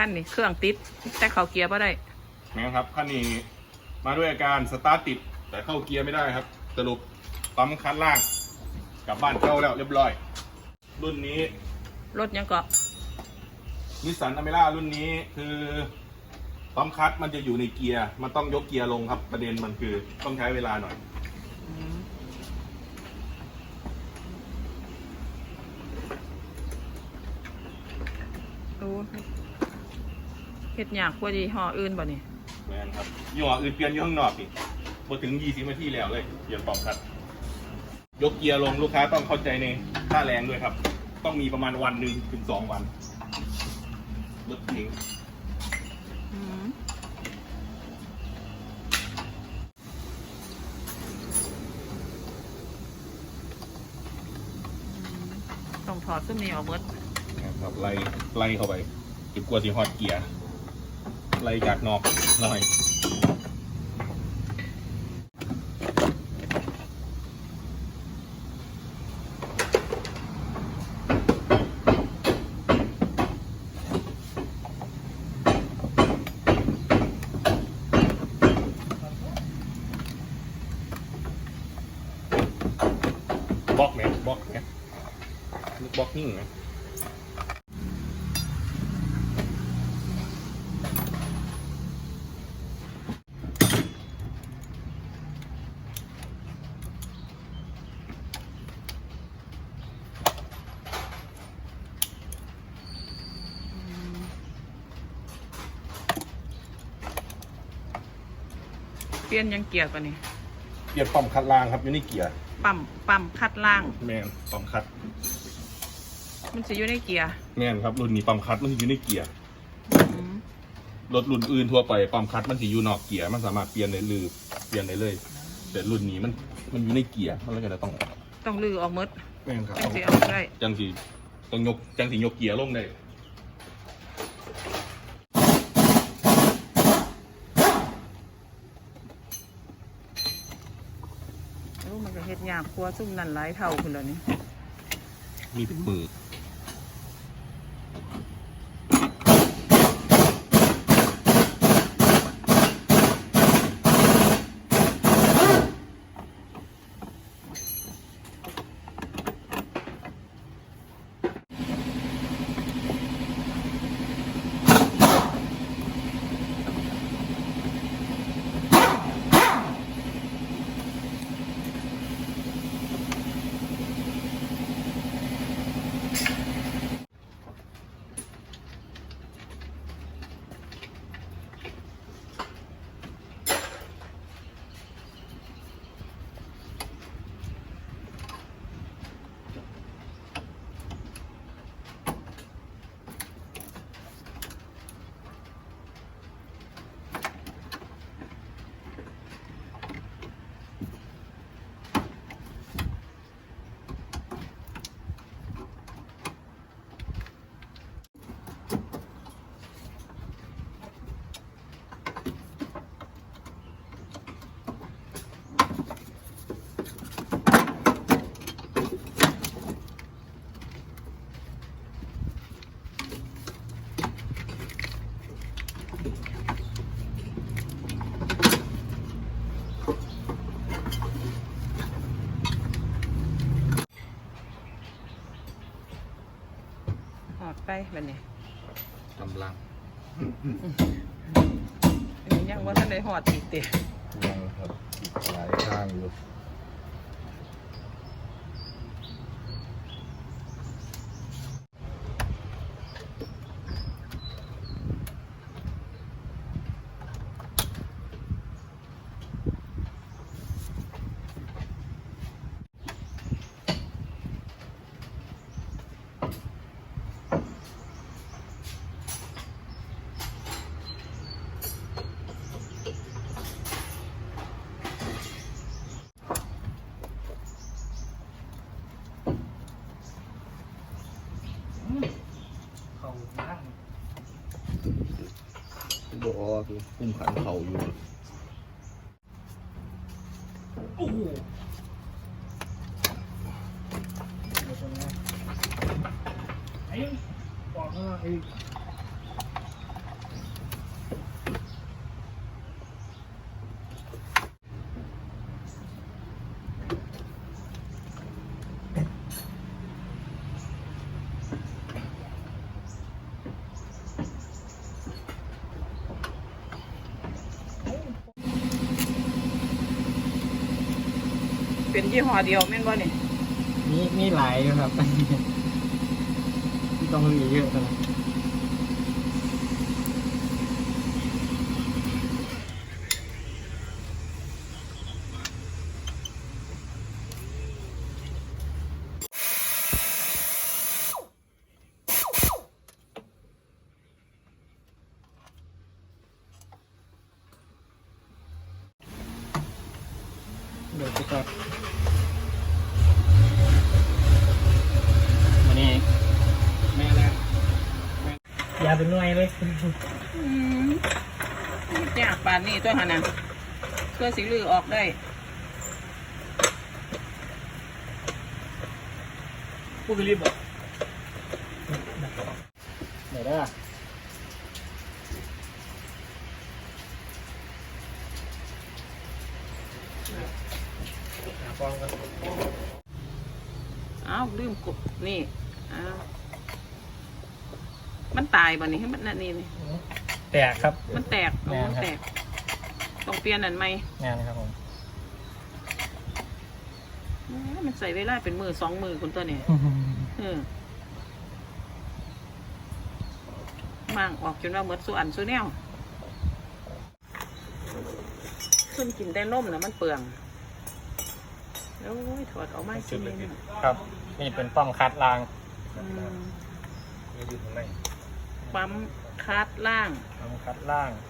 ขั้นนี่เครื่องติดแต่เขาเกียร์บ่ได้นะครับคันนี้มาด้วยอาการสตาร์ทติดแต่เข้าเกียร์ไม่ได้ครับ สรุปปั๊มคันล่างกลับบ้านเข้าแล้วเรียบร้อย รุ่นนี้รถยังเกาะนิสสันอเมร่ารุ่นนี้คือปั๊มคัดมันจะอยู่ในเกียร์ มันต้องยกเกียร์ลงครับประเด็นมันคือต้องใช้เวลาหน่อยอืมโอ้ เฮ็ดยากกว่าดีห่ออื่นบ่นี่แมนครับยี่ห้ออื่นเปลี่ยนอยู่ข้างนอกอีกพอถึง20นาทีแล้วเลยเปลี่ยนปั๊มคัดยกเกียร์ลงลูกค้าต้องเข้าใจในค่าแรงด้วยครับ ต้องมีประมาณวันหนึ่งถึงสองวันรถเก๋งอืมต้องถอดซุ้มนี้ออกเบิดนะครับไล่ไล่เข้าไปจุดกลัวสีฮอตเกียร์ ไล่จากนอกหน่อยบล็อกไหมบล็อกไหมบล็อกนิ่งไหม เปลี่ยนยังเกียร์ป่ะนี่เกียร์ปั๊มคัดล่างครับอยู่ในเกียร์ปั๊มปั๊มคัดล่าง แม่นปั๊มคัด มันจะอยู่ในเกียร์แม่นครับรุ่นนี้ปั๊มคัดมันสิอยู่ในเกียร์อืมรถรุ่นอื่นทั่วไปปั๊มคัดมันสิอยู่นอกเกียร์มันสามารถเปลี่ยนได้หรือเปลี่ยนได้เลย แต่รุ่นนี้มันมันอยู่ในเกียร์มันเลยก็จะต้องต้องลือออกหมดแม่นครับจังสิเอาได้จังสิต้องยกจังสิยกเกียร์ลงได้ โอ้มันก็ เฮ็ดยากกลัวซุ่มนั่นหลายเท่าคุณแล้วนี่มีเป็นมือห ไปแบบนี้กำลังอันนี้ยังว่าท่านได้หอดอีกเตะยังครับหลายข้างอยู่ เขานั่งบอกว่าคือคุ้มขันเขาอยู่โอ้โหไอ้บอกว่าไอ้ เป็นยี่ห้อเดียวแม่นบ่เนี่ยมีมีหลายอยู่ครับ ต้องมีเยอะนะ เดี๋ยวจะตัดวันนี้แม่แล้วยาเป็นหน่วยเลยอืมยากปานนี้ตัวหานะเพื่อสิลือออกได้พูดไปรีบบอกเดี๋ยวได้ ฟองกันอ้าวลืมกบนี่อ้าวมันตายบ่นี่ให้มันนั่นนี่นี่แตกครับ มันแตกโอ้แม่นครับแตกต้องเปลี่ยนอันใหม่งานครับผมแหมมันใส่เวลาเป็นมือสองมือคุณตัวเนี่ยเออมั่งออกจนว่าเหมือนสุอันสุแนวขึ้นกินแต่นมนะมันเปลือง โอ้ยถอดออกมาสิเนี่ยครับ นี่เป็นป้อมคัดรางอืมนี่อยู่ข้างในปั๊มคัดล่างป้อมคัดล่างอ